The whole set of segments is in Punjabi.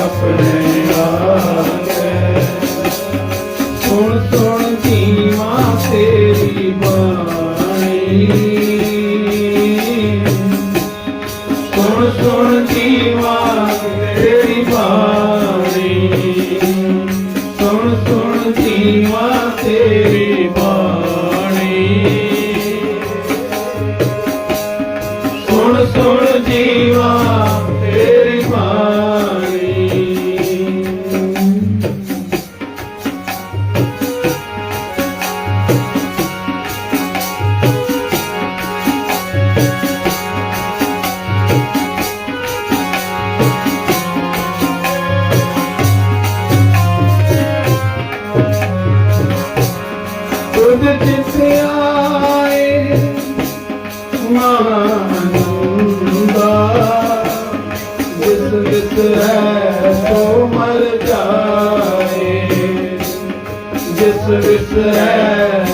ਆਪਣੇ ਆਪ ਵਿਸਰੈ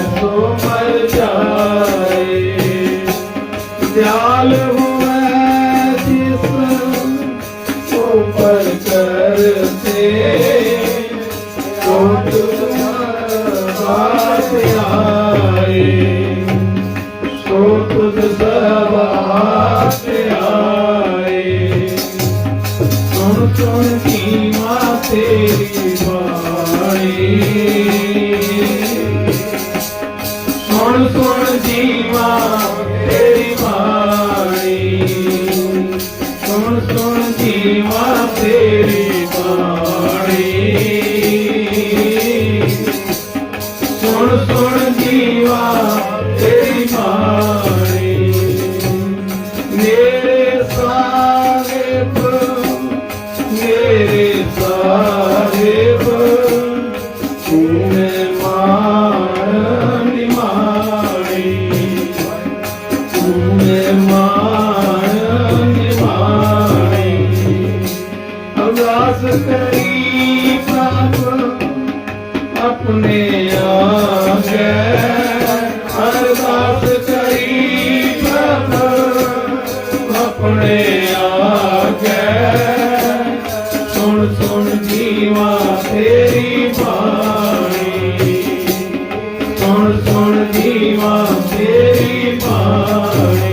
ಕೊಡುತ್ತೋಳು ಜೀವಾ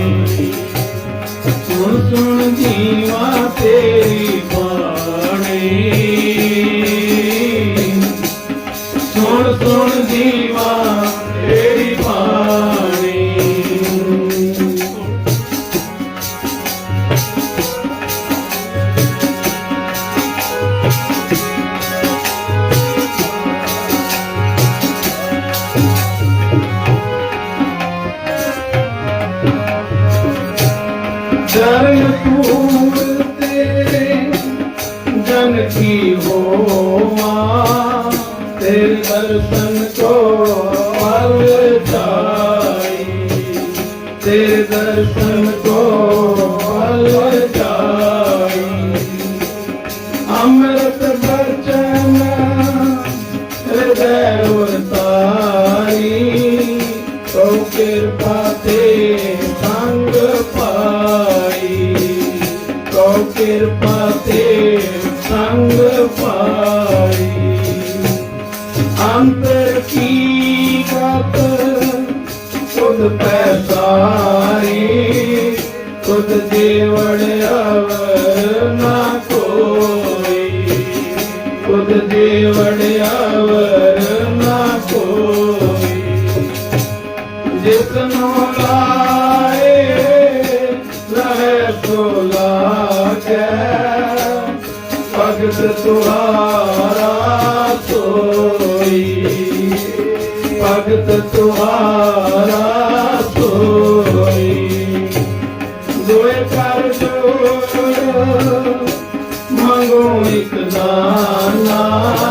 beauty ਤੂਰ ਤੇ ਜਨ ਕੀ ਕੇ ਸੰਗ ਪਾਈ। ਅੰਤਰ ਕੀ ਪੈਸਾਰੀ ਖੁਦ ਦੇਵੜ ਸਹਾਰਾ ਕੋਈ ਭਗਤ ਤੁਹਾਰਾ ਕੋਈ ਦੋਏ ਕਰ ਜੋੜ ਮੰਗੋ ਇੱਕ ਦਾਨਾ